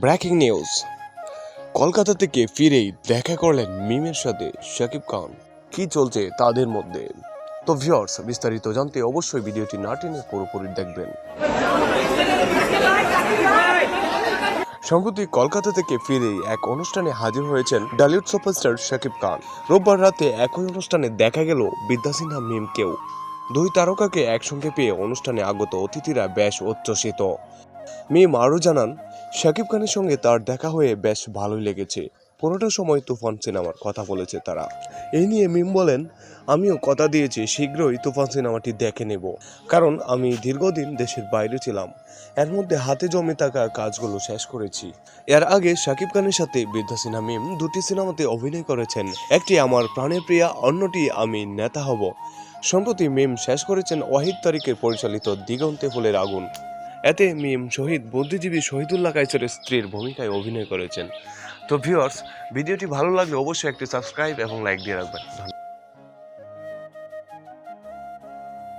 Breaking news. Kolkata থেকে ফিরেই দেখা করলেন মিমের সাথে শাকিব খান। কি চলছে তাদের মধ্যে? তো ভিউয়ার্স বিস্তারিত জানতে অবশ্যই ভিডিওটি না টেনে পুরোপুরি দেখবেন। সম্প্রতি কলকাতা থেকে ফিরেই এক অনুষ্ঠানে হাজির হয়েছেন ডালিউড সুপারস্টার শাকিব খান। রোববার রাতে একই অনুষ্ঠানে দেখা গেল বিদ্যা সিনহা মিমকেও। দুই তারকাকে একসঙ্গে পেয়ে অনুষ্ঠানে আগত অতিথিরা বেশ উচ্ছ্বসিত। মিম আরও জানান, শাকিব খানের সঙ্গে তার দেখা হয়ে বেশ ভালোই লেগেছে। পুরোটা সময় তুফান সিনেমার কথা বলেছে তারা। এই নিয়ে মিম বলেন, আমিও কথা দিয়েছি, শীঘ্রই তুফান সিনেমাটি দেখে নেব। কারণ আমি দীর্ঘদিন দেশের বাইরে ছিলাম। এর মধ্যে হাতে জমে থাকা কাজগুলো শেষ করেছি। এর আগে শাকিব খানের সাথে বৃদ্ধা সিনহা মিম দুটি সিনেমাতে অভিনয় করেছেন। একটি আমার প্রাণের প্রিয়া, অন্যটি আমি নেতা হব। সম্প্রতি মিম শেষ করেছেন ওয়াহিদ তারিকের পরিচালিত দিগন্তে ফুলের আগুন। এতে মিম শহীদ বুদ্ধিজীবী শহীদুল্লাহ কাইসরের স্ত্রীর ভূমিকায় অভিনয় করেছেন তো ভিউয়ার্স ভিডিওটি ভালো লাগলে অবশ্যই একটি সাবস্ক্রাইব এবং লাইক দিয়ে রাখবেন।